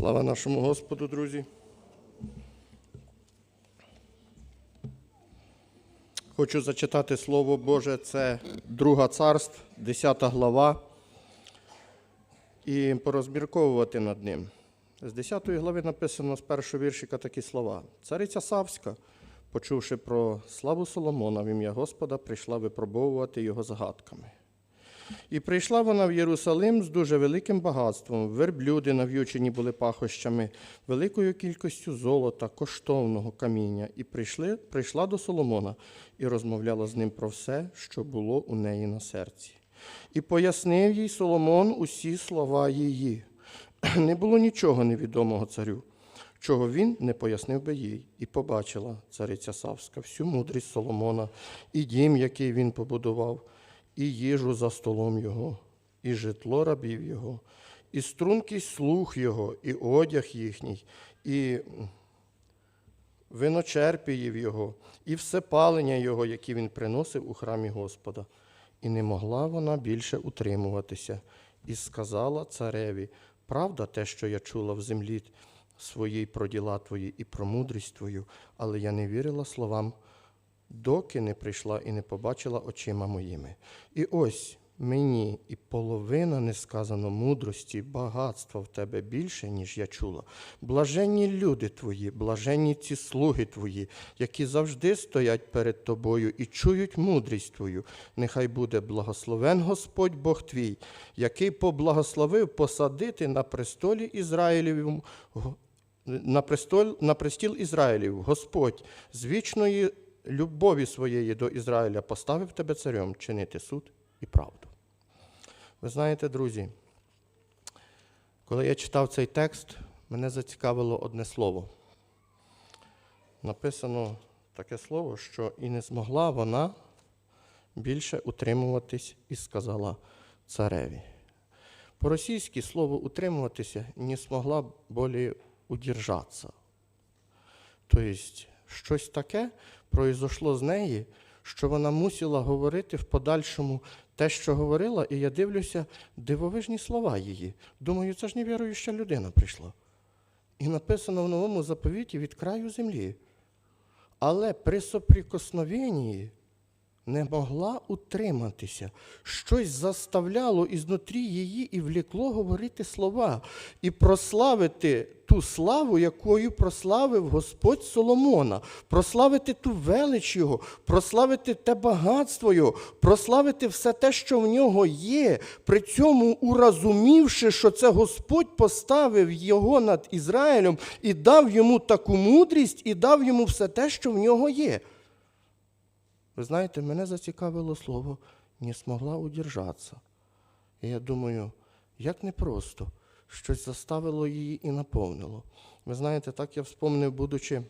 Слава нашому Господу, друзі. Хочу зачитати Слово Боже, це Друга царств, 10 глава, і порозмірковувати над ним. З 10 глави написано з першого віршика такі слова. Цариця Савська, почувши про славу Соломона в ім'я Господа, прийшла випробовувати його загадками. І прийшла вона в Єрусалим з дуже великим багатством. Верблюди нав'ючені були пахощами, великою кількістю золота, коштовного каміння. І прийшли, прийшла до Соломона і розмовляла з ним про все, що було у неї на серці. І пояснив їй Соломон усі слова її. Не було нічого невідомого царю, чого він не пояснив би їй, і побачила цариця Савська всю мудрість Соломона, і дім, який він побудував, і їжу за столом його, і житло рабів його, і стрункий слух його, і одяг їхній, і виночерпіїв його, і всепалення його, які він приносив у храмі Господа. І не могла вона більше утримуватися, і сказала цареві: правда, те, що я чула в землі своїй про діла твої і про мудрість твою, але я не вірила словам доки не прийшла і не побачила очима моїми. І ось мені і половина не сказано мудрості, багатства в тебе більше, ніж я чула. Блаженні люди твої, блаженні ці слуги твої, які завжди стоять перед тобою і чують мудрість твою. Нехай буде благословен Господь Бог твій, який поблагословив посадити на престолі Ізраїлів. На престол, на престіл Ізраїлів, Господь з вічної любові своєї до Ізраїля поставив тебе царем чинити суд і правду. Ви знаєте, друзі, коли я читав цей текст, мене зацікавило одне слово. Написано таке слово, що і не змогла вона більше утримуватись і сказала цареві. По-російськи слово утримуватися не змогла болі удержатися. Тобто, щось таке произошло з неї, що вона мусила говорити в подальшому те, що говорила, і я дивлюся дивовижні слова її. Думаю, це ж невіруюча людина прийшла. І написано в новому заповіті від краю землі. Але при соприкосновенні не могла утриматися. Щось заставляло ізнутрі її і влекло говорити слова, і прославити ту славу, якою прославив Господь Соломона, прославити ту велич Його, прославити те багатство Його, прославити все те, що в нього є, при цьому уразумівши, що це Господь поставив його над Ізраїлем і дав йому таку мудрість, і дав йому все те, що в нього є. Ви знаєте, мене зацікавило слово не змогла удержатися. І я думаю, як непросто, щось заставило її і наповнило. Ви знаєте, так я вспомнив, будучи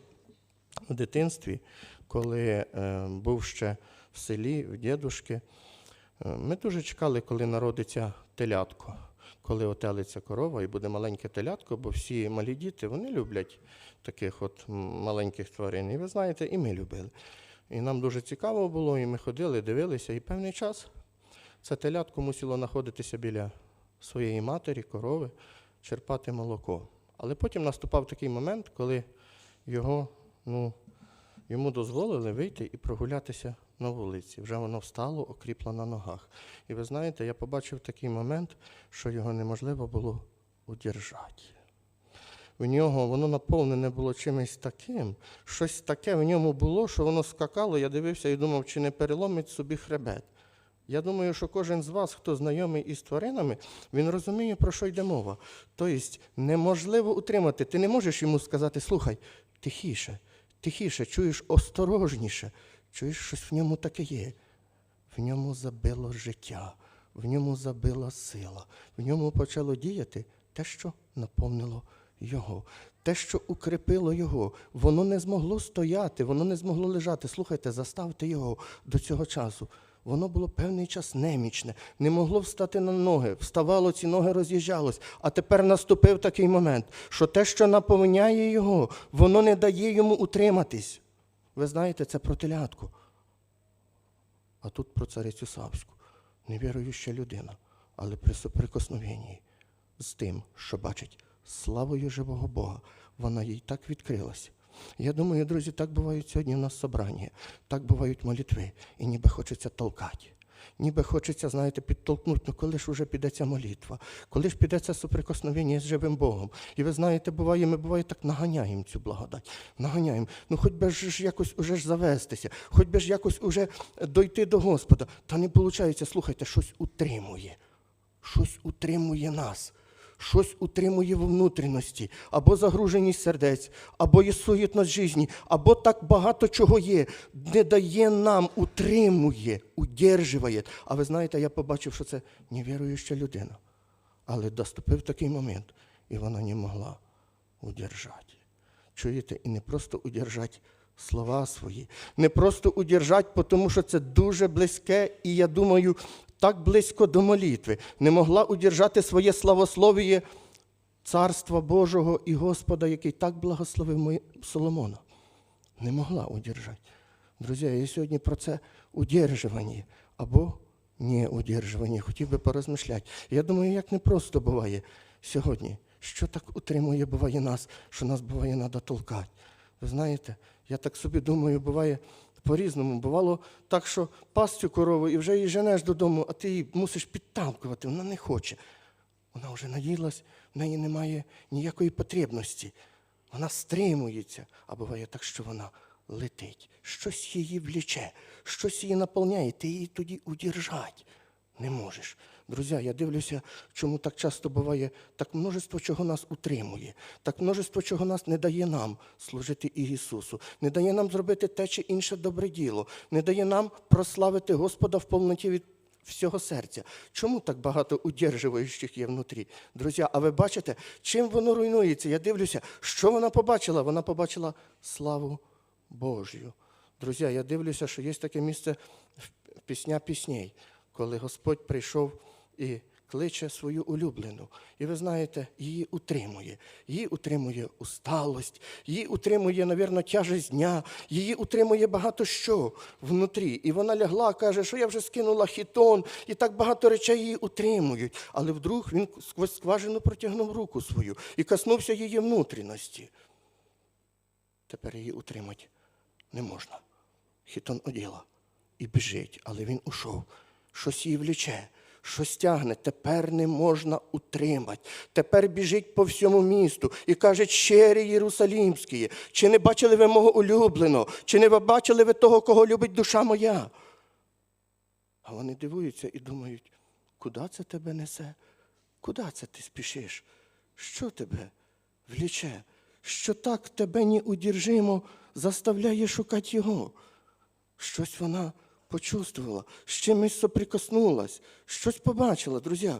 в дитинстві, коли е, був ще в селі, в дідушки, е, ми дуже чекали, коли народиться телятко, коли отелиться корова і буде маленьке телятко, бо всі малі діти вони люблять таких от маленьких тварин. І ви знаєте, і ми любили. І нам дуже цікаво було, і ми ходили, дивилися, і певний час це телятко мусило знаходитися біля своєї матері, корови, черпати молоко. Але потім наступав такий момент, коли його, ну, йому дозволили вийти і прогулятися на вулиці. Вже воно встало, окріпло на ногах. І ви знаєте, я побачив такий момент, що його неможливо було удержати в нього воно наповнене було чимось таким, щось таке в ньому було, що воно скакало, я дивився і думав, чи не переломить собі хребет. Я думаю, що кожен з вас, хто знайомий із тваринами, він розуміє, про що йде мова. Тобто неможливо утримати. Ти не можеш йому сказати, слухай, тихіше, тихіше, чуєш осторожніше, чуєш, щось в ньому таке є. В ньому забило життя, в ньому забила сила, в ньому почало діяти те, що наповнило його. Те, що укріпило його, воно не змогло стояти, воно не змогло лежати. Слухайте, заставте його до цього часу. Воно було певний час немічне, не могло встати на ноги, вставало, ці ноги роз'їжджалось. А тепер наступив такий момент, що те, що наповняє його, воно не дає йому утриматись. Ви знаєте, це про телятку. А тут про царицю Савську. Невіруюча людина, але при соприкосновенні з тим, що бачить славою живого Бога. Вона їй так відкрилася. Я думаю, друзі, так бувають сьогодні в нас собрання, так бувають молитви, і ніби хочеться толкати. Ніби хочеться, знаєте, підтолкнути, ну коли ж уже піде ця молитва, коли ж піде це соприкосновення з живим Богом. І ви знаєте, буває, ми буває так наганяємо цю благодать. Наганяємо. Ну хоч би ж якось уже ж завестися, хоч би ж якось уже дойти до Господа. Та не виходить, слухайте, щось утримує. Щось утримує нас. Щось утримує в внутрішності, або загруженість сердець, або є суєтність житті, або так багато чого є, не дає нам, утримує, удержує. А ви знаєте, я побачив, що це невіруюча людина. Але доступив такий момент, і вона не могла удержати. Чуєте, і не просто удержати слова свої, не просто удержати, тому що це дуже близьке, і я думаю, так близько до молитви. Не могла удержати своє славословіє Царства Божого і Господа, який так благословив Соломона. Не могла удержати. Друзі, я сьогодні про це удержування або не удержування. Хотів би порозмишляти. Я думаю, як непросто буває сьогодні. Що так утримує буває нас, що нас буває треба толкати. Ви знаєте, я так собі думаю, буває по-різному. Бувало так, що пас корову і вже її женеш додому, а ти її мусиш підталкувати, вона не хоче. Вона вже наїлась, в неї немає ніякої потребності. Вона стримується, а буває так, що вона летить. Щось її вліче, щось її наповняє, ти її тоді удержать не можеш. Друзі, я дивлюся, чому так часто буває, так множество чого нас утримує, так множество чого нас не дає нам служити Ісусу, не дає нам зробити те чи інше добре діло, не дає нам прославити Господа в повноті від всього серця. Чому так багато удержуючих є внутрі? Друзі, а ви бачите, чим воно руйнується? Я дивлюся, що вона побачила? Вона побачила славу Божю. Друзі, я дивлюся, що є таке місце в пісня пісней, коли Господь прийшов і кличе свою улюблену. І ви знаєте, її утримує. Її утримує усталость, її утримує, навірно, тяжесть дня, її утримує багато що внутрі. І вона лягла, каже, що я вже скинула хітон, і так багато речей її утримують. Але вдруг він сквозь скважину протягнув руку свою і коснувся її внутрішності. Тепер її утримати не можна. Хітон оділа і біжить, але він ушов. Щось її вліче, щось тягне. Тепер не можна утримати. Тепер біжить по всьому місту і каже, щирі Єрусалімські, чи не бачили ви мого улюбленого, чи не бачили ви того, кого любить душа моя? А вони дивуються і думають, куди це тебе несе? Куди це ти спішиш? Що тебе вліче? Що так тебе неудержимо заставляє шукати його? Щось вона почувствувала, з чимось соприкоснулась, щось побачила, друзі.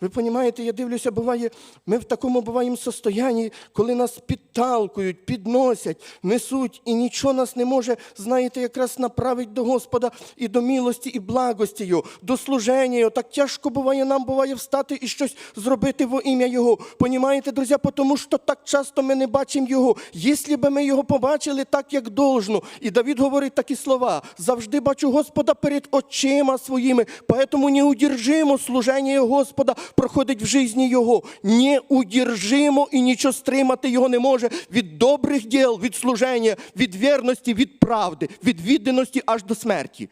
Ви розумієте, я дивлюся, буває, ми в такому буваємо состоянні, коли нас підталкують, підносять, несуть, і нічого нас не може, знаєте, якраз направити до Господа і до милості, і благості Його, до служення Його. Так тяжко буває, нам буває встати і щось зробити во ім'я Його. Понімаєте, друзі, тому що так часто ми не бачимо Його. Якщо б ми його побачили так, як должно, і Давид говорить такі слова: завжди бачу Господа перед очима своїми, поэтому неудержимо служення Господа проходить в житті Його. Неудержимо і нічого стримати його не може від добрих діл, від служення, від вірності, від правди, від відданості аж до смерті.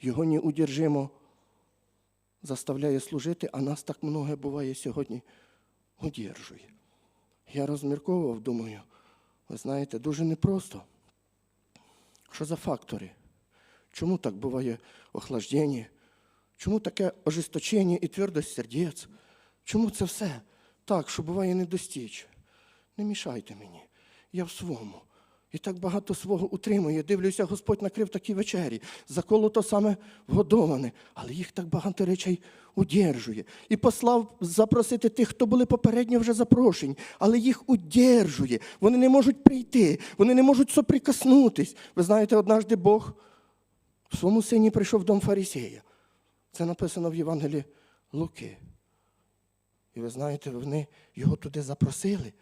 Його неудержимо заставляє служити, а нас так много буває сьогодні удержує. Я розмірковував, думаю, ви знаєте, дуже непросто. Що за фактори? Чому так буває охлаждення? Чому таке ожесточення і твердость сердець? Чому це все так, що буває не достіч? Не мішайте мені, я в своєму. І так багато свого утримує. Дивлюся, Господь накрив такі вечері, заколото саме вгодоване, але їх так багато речей удержує. І послав запросити тих, хто були попередньо вже запрошені, але їх удержує. Вони не можуть прийти, вони не можуть соприкоснутись. Ви знаєте, однажды Бог в своєму сині прийшов в дом фарисея. Це написано в Євангелії Луки. І ви знаєте, вони його туди запросили.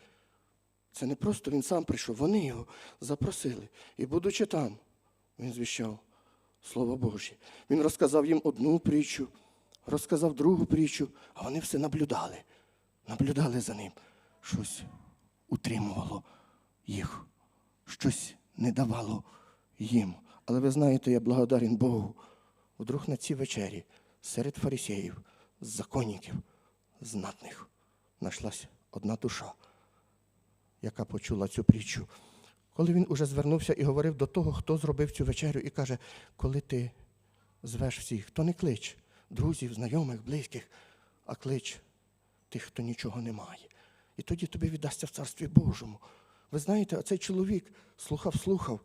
Це не просто він сам прийшов, вони його запросили. І будучи там, він звіщав Слово Боже. Він розказав їм одну притчу, розказав другу притчу, а вони все наблюдали. наблюдали за ним, щось утримувало їх, щось не давало їм. Але ви знаєте, я благодарен Богу. Вдруг на цій вечері серед фарисеїв, законників, знатних, знайшлась одна душа, яка почула цю притчу. Коли він уже звернувся і говорив до того, хто зробив цю вечерю, і каже, коли ти звеш всіх, то не клич друзів, знайомих, близьких, а клич тих, хто нічого не має. І тоді тобі віддасться в Царстві Божому. Ви знаєте, оцей чоловік слухав, слухав,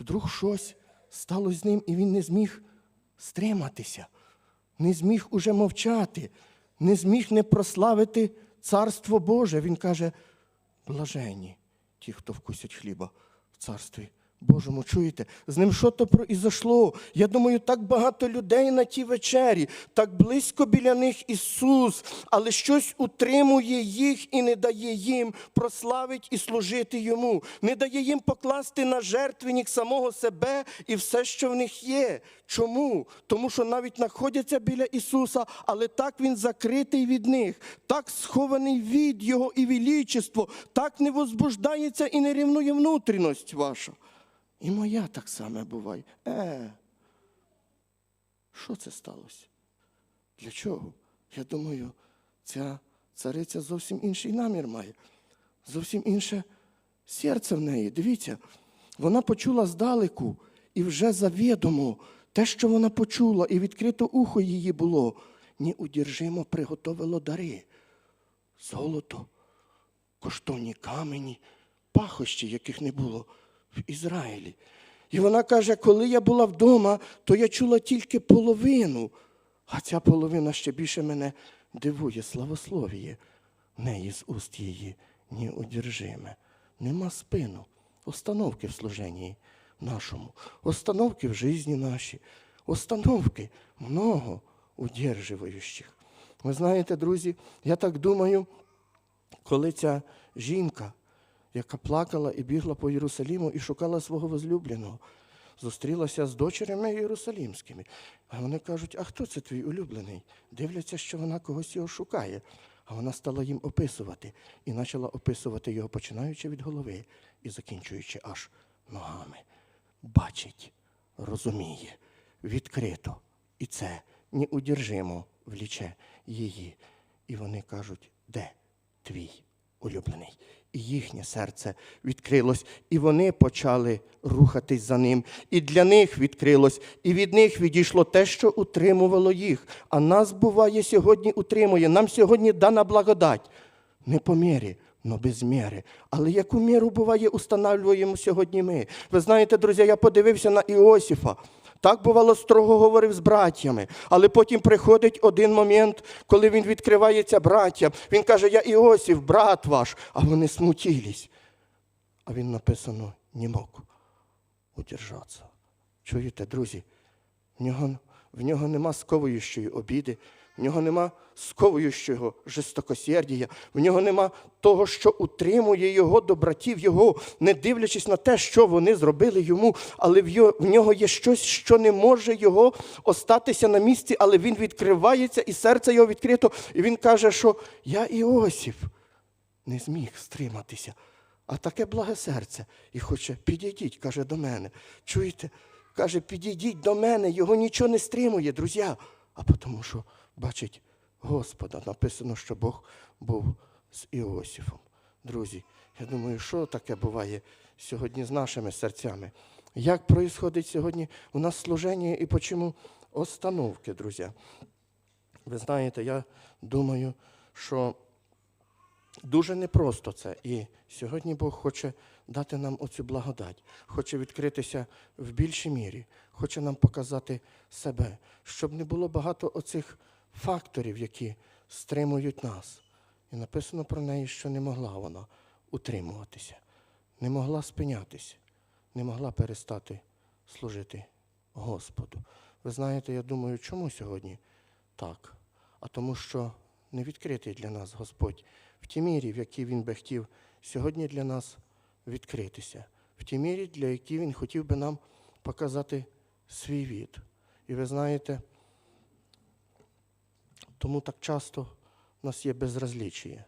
вдруг щось сталося з ним, і він не зміг стриматися, не зміг уже мовчати, не зміг не прославити Царство Боже. Він каже, блажені ті, хто вкусять хліба в царстві Божому. Чуєте? З ним що то произошло? Я думаю, так багато людей на тій вечері, так близько біля них Ісус, але щось утримує їх і не дає їм прославити і служити Йому, не дає їм покласти на жертвенник самого себе і все, що в них є. Чому? Тому що навіть знаходяться біля Ісуса, але так Він закритий від них, так схований від Його і величество, так не возбуждається і не рівнує внутрішність ваша. І моя так само буває. Е, що це сталося? Для чого? Я думаю, ця цариця зовсім інший намір має, зовсім інше серце в неї. Дивіться, вона почула здалеку і вже завідомо те, що вона почула, і відкрито ухо її було, неудержимо приготовило дари. Золото, коштовні камені, пахощі, яких не було в Ізраїлі. І вона каже, коли я була вдома, то я чула тільки половину, а ця половина ще більше мене дивує, славословіє. Неї з уст її неудержиме. Нема спину, остановки в служенні нашому, остановки в житті нашій, остановки много удерживаючих. Ви знаєте, друзі, я так думаю, коли ця жінка, яка плакала і бігла по Єрусаліму і шукала свого возлюбленого, зустрілася з дочерями Єрусалімськими. А вони кажуть, а хто це твій улюблений? Дивляться, що вона когось його шукає. А вона стала їм описувати і почала описувати його, починаючи від голови і закінчуючи аж ногами. Бачить, розуміє, відкрито. І це неудержимо вліче її. І вони кажуть, де твій улюблений? І їхнє серце відкрилось, і вони почали рухатись за ним. І для них відкрилось, і від них відійшло те, що утримувало їх. А нас буває сьогодні утримує. Нам сьогодні дана благодать. Не по мірі, но без міри. Але яку міру буває, устанавлюємо сьогодні ми. Ви знаєте, друзі, я подивився на Іосифа. Так бувало строго говорив з братями, але потім приходить один момент, коли він відкривається братям. Він каже: Я Іосиф, брат ваш, а вони смутились. А він написано не мог удержатися. Чуєте, друзі? В нього, в нього нема сковуючої обіди, в нього нема сковуючого жестокосердія, в нього нема того, що утримує його до братів його, не дивлячись на те, що вони зробили йому, але в, нього є щось, що не може його остатися на місці, але він відкривається, і серце його відкрито, і він каже, що я Іосиф не зміг стриматися. А таке благе серце і хоче, підійдіть, каже до мене. Чуєте? Каже, підійдіть до мене, його нічого не стримує, друзі. А тому що бачить Господа, написано, що Бог був з Іосифом. Друзі, я думаю, що таке буває сьогодні з нашими серцями? Як проїсходить сьогодні у нас служення і почому остановки, друзі? Ви знаєте, я думаю, що Дуже непросто це. І сьогодні Бог хоче дати нам оцю благодать, хоче відкритися в більшій мірі, хоче нам показати себе, щоб не було багато оцих факторів, які стримують нас. І написано про неї, що не могла вона утримуватися, не могла спинятися, не могла перестати служити Господу. Ви знаєте, я думаю, чому сьогодні так? А тому, що не відкритий для нас Господь в тій мірі, в якій Він би хотів сьогодні для нас відкритися, в тій мірі, для якій Він хотів би нам показати свій від. І ви знаєте, тому так часто в нас є безразлічіє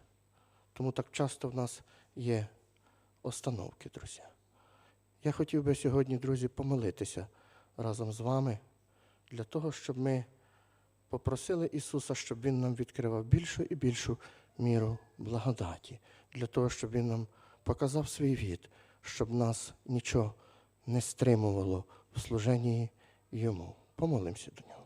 Тому так часто в нас є остановки, друзі. Я хотів би сьогодні, друзі, помолитися разом з вами для того, щоб ми попросили Ісуса, щоб Він нам відкривав більшу і більшу міру благодаті, для того, щоб Він нам показав свій від, щоб нас нічого не стримувало в служенні Йому. Помолимося до нього.